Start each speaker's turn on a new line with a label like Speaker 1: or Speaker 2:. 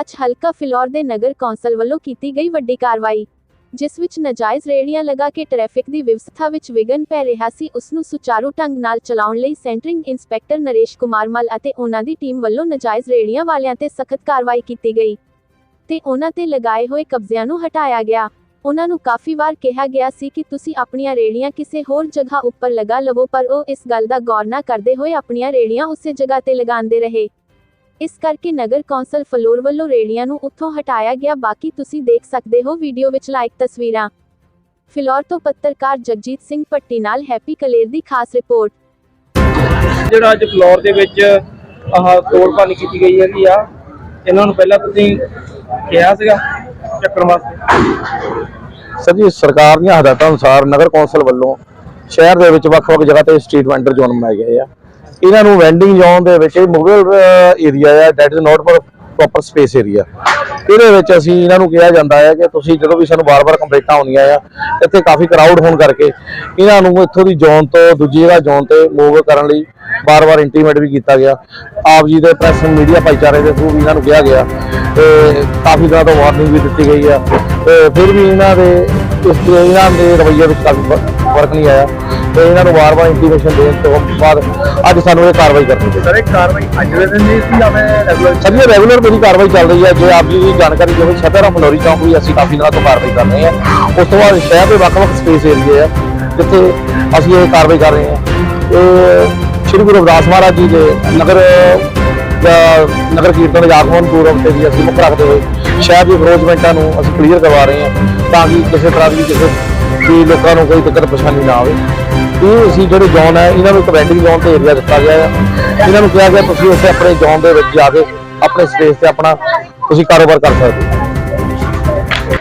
Speaker 1: ਅੱਜ ਹਲਕਾ ਫਿਲੌਰ ਦੇ ਨਗਰ ਕੌਂਸਲ ਵੱਲੋਂ ਕੀਤੀ ਗਈ ਵੱਡੀ ਕਾਰਵਾਈ, ਜਿਸ ਵਿੱਚ ਨਜਾਇਜ਼ ਰੇੜੀਆਂ ਲਗਾ ਕੇ ਟ੍ਰੈਫਿਕ ਦੀ ਵਿਵਸਥਾ ਵਿੱਚ ਵਿਘਨ ਪੈ ਰਿਹਾ ਸੀ ਉਸ ਨੂੰ ਸੁਚਾਰੂ ਢੰਗ ਨਾਲ ਚਲਾਉਣ ਲਈ ਸੈਂਟਰਿੰਗ ਇੰਸਪੈਕਟਰ ਨਰੇਸ਼ ਕੁਮਾਰ ਮਲ ਅਤੇ ਉਹਨਾਂ ਦੀ ਟੀਮ ਵੱਲੋਂ ਨਜਾਇਜ਼ ਰੇੜੀਆਂ ਵਾਲਿਆਂ ਤੇ ਸਖਤ ਕਾਰਵਾਈ ਕੀਤੀ ਗਈ। ਤੇ ਉਹਨਾਂ ਤੇ ਲਗਾਏ ਹੋਏ ਕਬਜ਼ਿਆਂ ਨੂੰ ਹਟਾਇਆ ਗਿਆ। ਉਹਨਾਂ ਨੂੰ ਕਾਫੀ ਵਾਰ ਕਿਹਾ ਗਿਆ ਸੀ ਕਿ ਤੁਸੀਂ ਆਪਣੀਆਂ ਰੇੜੀਆਂ ਕਿਸੇ ਹੋਰ ਜਗ੍ਹਾ ਉੱਪਰ ਲਗਾ ਲਵੋ, ਪਰ ਉਹ ਇਸ ਗੱਲ ਦਾ ਗੌਰ ਨਾ ਕਰਦੇ ਹੋਏ ਆਪਣੀਆਂ ਰੇੜੀਆਂ ਉਸੇ ਜਗ੍ਹਾ ਤੇ ਲਗਾਉਂਦੇ ਰਹੇ। ਇਸ ਕਰਕੇ ਨਗਰ ਕੌਂਸਲ ਫਲੋਰ ਵੱਲੋਂ ਰੇੜੀਆਂ ਨੂੰ ਉੱਥੋਂ ਹਟਾਇਆ ਗਿਆ। ਬਾਕੀ ਤੁਸੀਂ ਦੇਖ ਸਕਦੇ ਹੋ ਵੀਡੀਓ ਵਿੱਚ ਲਾਈਕ ਤਸਵੀਰਾਂ। ਫਿਲੌਰ ਤੋਂ ਪੱਤਰਕਾਰ ਜਗਜੀਤ ਸਿੰਘ ਪੱਟੀ ਨਾਲ ਹੈਪੀ ਕਲੇਰ ਦੀ ਖਾਸ ਰਿਪੋਰਟ।
Speaker 2: ਜਿਹੜਾ ਅੱਜ ਫਲੋਰ ਦੇ ਵਿੱਚ ਆਹ ਤੋੜ ਭੰਨ ਕੀਤੀ ਗਈ ਹੈਗੀ ਆ ਇਹਨਾਂ ਨੂੰ ਪਹਿਲਾਂ ਤੁਸੀਂ ਕਿਹਾ ਸੀਗਾ ਚੱਕਣ ਵਾਸਤੇ?
Speaker 3: ਸਰ ਜੀ ਸਰਕਾਰ ਦੀਆਂ ਹਦਾਇਤਾਂ ਅਨੁਸਾਰ ਨਗਰ ਕੌਂਸਲ ਵੱਲੋਂ ਸ਼ਹਿਰ ਦੇ ਵਿੱਚ ਵੱਖ-ਵੱਖ ਜਗ੍ਹਾ ਤੇ ਸਟਰੀਟ ਵੈਂਡਰ ਜ਼ੋਨ ਬਣਾਏ ਗਏ ਆ। ਇਹਨਾਂ ਨੂੰ ਵੈਂਡਿੰਗ ਜ਼ੋਨ ਦੇ ਵਿੱਚ ਮੁਗਲ ਏਰੀਆ ਆ that is not for proper space area ਇਹਦੇ ਵਿੱਚ ਅਸੀਂ ਇਹਨਾਂ ਨੂੰ ਕਿਹਾ ਜਾਂਦਾ ਹੈ ਕਿ ਤੁਸੀਂ ਜਦੋਂ ਵੀ ਸਾਨੂੰ ਵਾਰ-ਵਾਰ ਕੰਪਲੇਂਟਾਂ ਆਉਂਦੀਆਂ ਆ, ਇੱਥੇ ਕਾਫੀ ਕਰਾਊਡ ਹੋਣ ਕਰਕੇ ਇਹਨਾਂ ਨੂੰ ਇੱਥੋਂ ਦੀ ਜ਼ੋਨ ਤੋਂ, ਦੂਜੀ ਜਗ੍ਹਾ ਜ਼ੋਨ ਤੇ ਮੂਵ ਕਰਨ ਲਈ ਵਾਰ-ਵਾਰ ਇੰਟੀਮੇਟ ਵੀ ਕੀਤਾ ਗਿਆ। ਆਪ ਜੀ ਦੇ ਪ੍ਰੈਸ ਮੀਡੀਆ ਭਾਈਚਾਰੇ ਦੇ ਥਰੂ ਵੀ ਇਹਨਾਂ ਨੂੰ ਕਿਹਾ ਗਿਆ। ਤੇ ਕਾਫੀ ਦਿਨਾਂ ਤੋਂ ਵਾਰਨਿੰਗ ਵੀ ਦਿੱਤੀ ਗਈ ਆ। ਤੇ ਫਿਰ ਵੀ ਇਹਨਾਂ ਦੇ, ਇਸ ਇਹਨਾਂ ਦੇ ਰਵੱਈਏ ਵਿੱਚ ਕਾਫੀ ਫ਼ਰਕ ਨਹੀਂ ਆਇਆ। ਤੇ ਇਹਨਾਂ ਨੂੰ ਵਾਰ-ਵਾਰ ਇੰਟੀਮੇਸ਼ਨ ਦੇਣ ਤੋਂ ਬਾਅਦ ਅੱਜ ਸਾਨੂੰ ਇਹ ਕਾਰਵਾਈ ਕਰਨੀ ਪਈ।
Speaker 2: ਸਰ ਇਹ ਕਾਰਵਾਈ ਅੱਜ ਦੇ ਦਿਨ ਨਹੀਂ ਸੀ ਆਵੇਂ ਰੈਗੂਲਰ
Speaker 3: ਸਰ ਇਹ ਰੈਗੂਲਰ ਮੇਰੀ ਕਾਰਵਾਈ ਚੱਲ ਰਹੀ ਹੈ। ਜੇ ਆਪ ਜੀ ਦੀ ਜਾਣਕਾਰੀ ਦੇਵੇ ਛਤਰਾ ਫਲੋਰੀ ਚੌਂਕ ਵੀ ਅਸੀਂ ਕਾਫੀ ਦਿਨਾਂ ਤੋਂ ਕਾਰਵਾਈ ਕਰ ਰਹੇ ਹਾਂ। ਉਸ ਤੋਂ ਬਾਅਦ ਸ਼ਹਿਰ ਦੇ ਵੱਖ-ਵੱਖ ਸਪੇਸ ਏਰੀਏ ਆ ਜਿੱਥੇ ਅਸੀਂ ਇਹ ਕਾਰਵਾਈ ਕਰ ਰਹੇ ਹਾਂ। ਇਹ ਸ਼੍ਰੀ ਗੁਰੂ ਰਵਿਦਾਸ ਮਹਾਰਾਜ ਜੀ ਦੇ ਨਗਰ ਨਗਰ ਕੀਰਤਨ ਜਾਗਮਨ ਪੂਰਬ ਤੇ ਵੀ ਅਸੀਂ ਮੁੱਖ ਰੱਖਦੇ ਹੋਏ ਸ਼ਹਿਰ ਦੀ ਅਪਰੋਚਮੈਂਟਾਂ ਨੂੰ ਅਸੀਂ ਕਲੀਅਰ ਕਰਵਾ ਰਹੇ ਹਾਂ ਤਾਂ ਕਿ ਕਿਸੇ ਤਰ੍ਹਾਂ ਦੀ ਕਿਸੇ ਕਿ ਲੋਕਾਂ ਨੂੰ ਕੋਈ ਦਿੱਕਤ ਪਰੇਸ਼ਾਨੀ ਨਾ ਆਵੇ। ਇਹ ਅਸੀਂ ਜਿਹੜੇ ਜ਼ੋਨ ਹੈ ਇਹਨਾਂ ਨੂੰ ਇੱਕ ਵੈਂਡਿੰਗ ਜ਼ੋਨ ਤੇ ਏਰੀਆ ਦਿੱਤਾ ਗਿਆ ਹੈ ਇਹਨਾਂ ਨੂੰ ਕਿਹਾ ਗਿਆ ਤੁਸੀਂ ਉੱਥੇ ਆਪਣੇ ਜ਼ੋਨ ਦੇ ਵਿੱਚ ਜਾ ਕੇ ਆਪਣੇ ਸਪੇਸ ਤੇ ਆਪਣਾ ਤੁਸੀਂ ਕਾਰੋਬਾਰ ਕਰ ਸਕਦੇ ਹੋ।